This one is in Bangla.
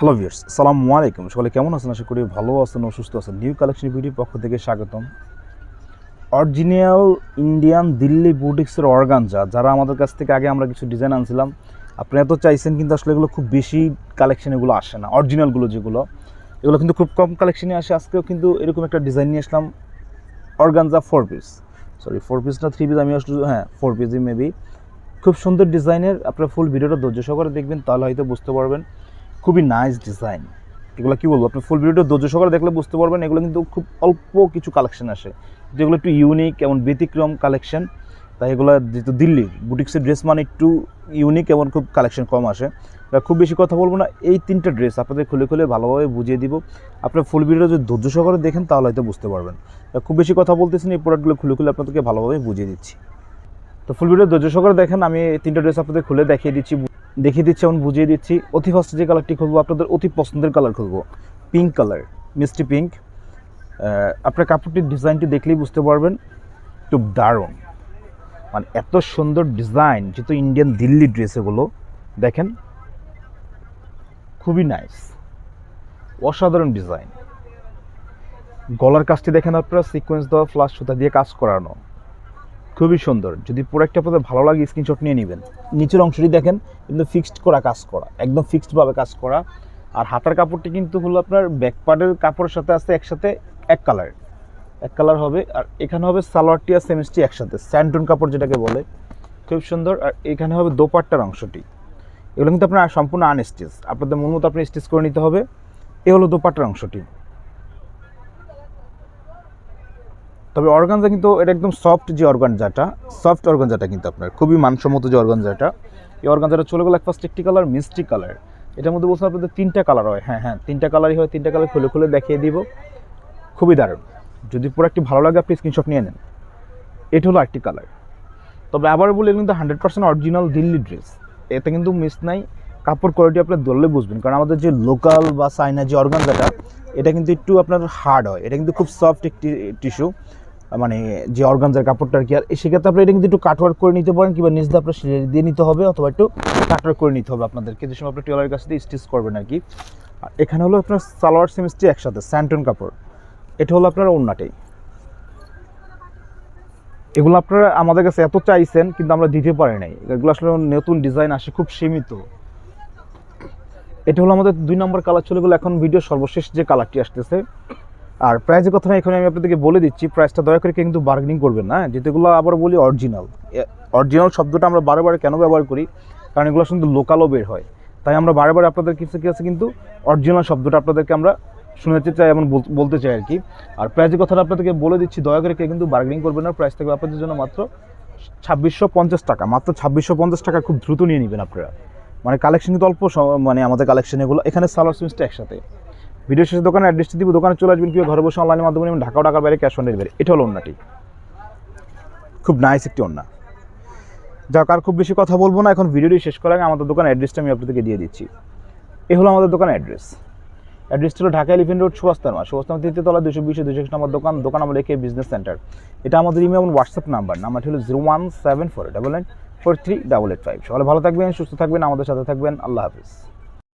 হ্যালো ভিউয়ার্স আসসালামু আলাইকুম। সকলে কেমন আছেন? আশা করি ভালো আছেন ও সুস্থ আছেন। নিউ কালেকশন ভিডিওর পক্ষ থেকে স্বাগতম। অরিজিনাল ইন্ডিয়ান দিল্লি বুটিক্সের অর্গানজা যারা আমাদের কাছ থেকে আগে আমরা কিছু ডিজাইন আনছিলাম আপনি এত চাইছেন কিন্তু আসলে এগুলো খুব বেশি কালেকশন এগুলো আসে না অরিজিনালগুলো যেগুলো। এগুলো কিন্তু খুব কম কালেকশনে আসে। আজকেও কিন্তু এরকম একটা ডিজাইন নিয়ে আসলাম organza four piece sorry four piece না থ্রি পিস আমি আসলে হ্যাঁ ফোর পিসই মেবি খুব সুন্দর ডিজাইনের আপনারা ফুল ভিডিওটা ধৈর্য সহকারে দেখবেন, তাহলে হয়তো বুঝতে পারবেন। খুবই নাইস ডিজাইন এগুলো কী বলব? আপনি ফুল ভিডিওটা ধৈর্য সহকারে দেখলে বুঝতে পারবেন, এগুলো কিন্তু খুব অল্প কিছু কালেকশন আসে। যেগুলো একটু ইউনিক এবং ব্যতিক্রম কালেকশন তাই এগুলো যেহেতু দিল্লির বুটিক্সের ড্রেস মানে একটু ইউনিক এবং খুব কালেকশন কম আসে। খুব বেশি কথা বলব না, এই তিনটা ড্রেস আপনাদের খুলে খুলে ভালোভাবে বুঝিয়ে দিব। আপনার ফুল ভিডিওটা যদি ধৈর্য সহকারে দেখেন, তাহলে হয়তো বুঝতে পারবেন। খুব বেশি কথা বলতেছি না, এই প্রোডাক্টগুলো খুলে খুলে আপনাদেরকে ভালোভাবে বুঝিয়ে দিচ্ছি। তো ফুল ভিডিও ধৈর্য সহকারে দেখেন, আমি এই তিনটা ড্রেস আপনাদের খুলে দেখিয়ে দিচ্ছি। দেখিয়ে দিচ্ছি এবং বুঝিয়ে দিচ্ছি। অতি ফার্স্ট যে কালারটি খুলবো, আপনাদের অতি পছন্দের কালার খুলবো। পিঙ্ক কালার মিষ্টি পিঙ্ক আপনার কাপড়টির ডিজাইনটি দেখলেই বুঝতে পারবেন খুব দারুণ। মানে এত সুন্দর ডিজাইন যেহেতু ইন্ডিয়ান দিল্লি ড্রেস এগুলো, দেখেন। খুবই নাইস অসাধারণ ডিজাইন গলার কাজটি দেখেন আপনারা সিকোয়েন্স দেওয়া ফ্লাশ সুতা দিয়ে কাজ করানো। খুবই সুন্দর। যদি প্রোডাক্টটা আপনাদের ভালো লাগে স্ক্রিনশট নিয়ে নেবেন। নিচের অংশটি দেখেন, কিন্তু ফিক্সড করা কাজ করা, একদম ফিক্সডভাবে কাজ করা। আর হাতার কাপড়টি কিন্তু হলো আপনার ব্যাক পার্টের কাপড়ের সাথে আছে, একসাথে এক কালার এক কালার হবে, আর এখানে হবে সালোয়ারটি আর সেমিসটি একসাথে স্যান্টন কাপড় যেটাকে বলে। খুব সুন্দর, আর এখানে হবে দোপাট্টার অংশটি। এগুলো কিন্তু আপনার সম্পূর্ণ আনস্টিচ আপনাদের মন মতো আপনি স্টিচ করে নিতে হবে। এ হলো দোপাট্টার অংশটি। তবে অর্গানজা কিন্তু এটা একদম সফট যে অর্গানজাটা সফট অর্গানজাটা কিন্তু আপনার, খুবই মানসম্মত যে অর্গানজাটা, এই অর্গানজাটা চলে গেলো ফার্স্ট একটি কালার মিষ্টি কালার এটার মধ্যে বলছিলাম আপনাদের তিনটা কালার হয় হ্যাঁ হ্যাঁ তিনটা কালারই হয়, তিনটা কালার খুলে খুলে দেখিয়ে দিব। খুবই দারুণ। যদি প্রোডাক্টটি ভালো লাগে, আপনি স্ক্রিনশট নিয়ে নেন। এটা হলো একটি কালার তবে আবার বলি কিন্তু hundred percent original Delhi dress এতে কিন্তু মিস নাই। কাপড় কোয়ালিটি আপনার ধরলে বুঝবেন। কারণ আমাদের যে লোকাল বা চাইনা যে অর্গানজাটা, এটা কিন্তু একটু আপনার হার্ড হয়। এটা কিন্তু খুব সফট একটি টিস্যু মানে যে অর্গানজার কাপড়টা আর কি। আর সেক্ষেত্রে আপনি এটা কিন্তু একটু কাটওয়ার্ক করে নিতে পারেন কিংবা নিজ আপনার সিলাই দিয়ে নিতে হবে অথবা একটু কাটওয়ার্ক করে নিতে হবে আপনাদেরকে। যে সময় আপনি টেলারের কাছে দিয়ে স্টিচ করবেন আর কি। আর এখানে হলো আপনার সালোয়ার সেমিস্টি একসাথে স্যান্টন কাপড়। এটা হলো আপনার অন্যটাই এগুলো আপনারা আমাদের কাছে এত চাইছেন, কিন্তু আমরা দিতে পারি নাই। এগুলো আসলে নতুন ডিজাইন আসে খুব সীমিত। এটা হলো আমাদের দুই নম্বর কালার চলে গেলো এখন ভিডিও সর্বশেষ যে কালারটি আসতেছে আর প্রাইসের কথা এখানে আমি আপনাদেরকে বলে দিচ্ছি প্রাইসটা দয়া করে কিন্তু বার্গেনিং করবেন না যেগুলো আবার বলি অরিজিনাল অরিজিনাল শব্দটা আমরা বারে বারে কেন ব্যবহার করি? কারণ এগুলো শুধু লোকালও বের হয়। তাই আমরা বারে বারে আপনাদের কিছু কাছে কিন্তু অরিজিনাল শব্দটা আপনাদেরকে আমরা শুনাতে চাই এমন বল- বলতে চাই আর কি। আর প্রাইসের কথাটা আপনাদেরকে বলে দিচ্ছি, দয়া করে কেউ কিন্তু বার্গেনিং করবেন না প্রাইস থাকবে আপনাদের জন্য মাত্র ছাব্বিশশো পঞ্চাশ টাকা। মাত্র ছাব্বিশশো পঞ্চাশ টাকা খুব দ্রুত নিয়ে নেবেন আপনারা। মানে কালেকশন কিন্তু অল্প মানে আমাদের কালেকশন এগুলো, এখানে সালোয়ার সিমিসটা একসাথে। ভিডিও শেষে দোকানে অ্যাড্রেসটি দিব, দোকানে চলে আসবেন কেউ ঘরে বসে অনলাইনের মাধ্যমে নেবেন, ঢাকা ঢাকার বাইরে ক্যাশ অন ডেলিভারি এটা হলো অন্যটি। খুব নাইস একটি অন্য। যাক, আর খুব বেশি কথা বলব না, এখন ভিডিওটি শেষ করার আগে আমাদের দোকানের অ্যাড্রেসটা আমি আপনাদেরকে দিয়ে দিচ্ছি। এ হলো আমাদের দোকানের অ্যাড্রেস অ্যাড্রেসটা হলো ঢাকা এলিফেন্ট রোড সুভাস্তারমা সুভাস্তারমা তৃতীয় তলা দুশো বিশ দুশো নম্বর দোকান দোকান আমার লেখে বিজনেস সেন্টার এটা আমাদের ইমেল এবং হোয়াটসঅ্যাপ নাম্বার নাম্বারটি হলো zero one seven four double nine four three double eight five সকালে ভালো থাকবেন, সুস্থ থাকবেন, আমাদের সাথে থাকবেন। আল্লাহ হাফিজ।